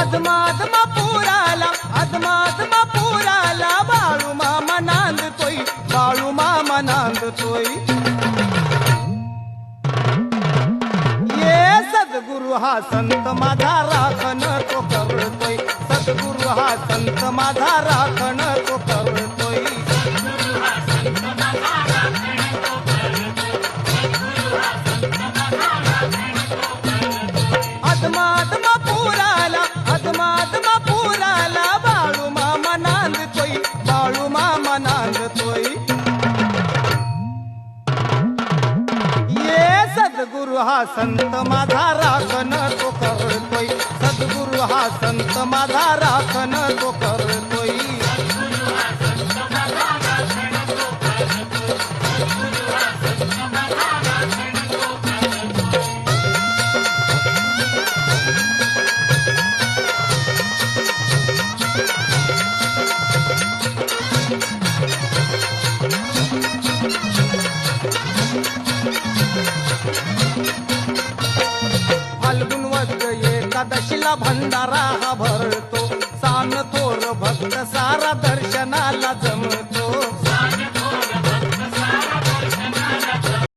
अदमादमा पुराला अदमादमा पुराला बाळू मामा नांदतोय बाळू मामा नांदतोय. ये सद्गुरु हा संत माझा राखण तो करतोय. सद्गुरु हा संत माझा राखण तो करतोय. नांदतोय बाळू मामा नांदतोय ये सद्गुरु हा संत माझा राखण तो करतोय. सद्गुरु हा संत माझा राखण तो फाल्गुन वद्य एकादशीला भंडारा हा भरतो. सान थोर भक्त सारा दर्शनाला जमतो.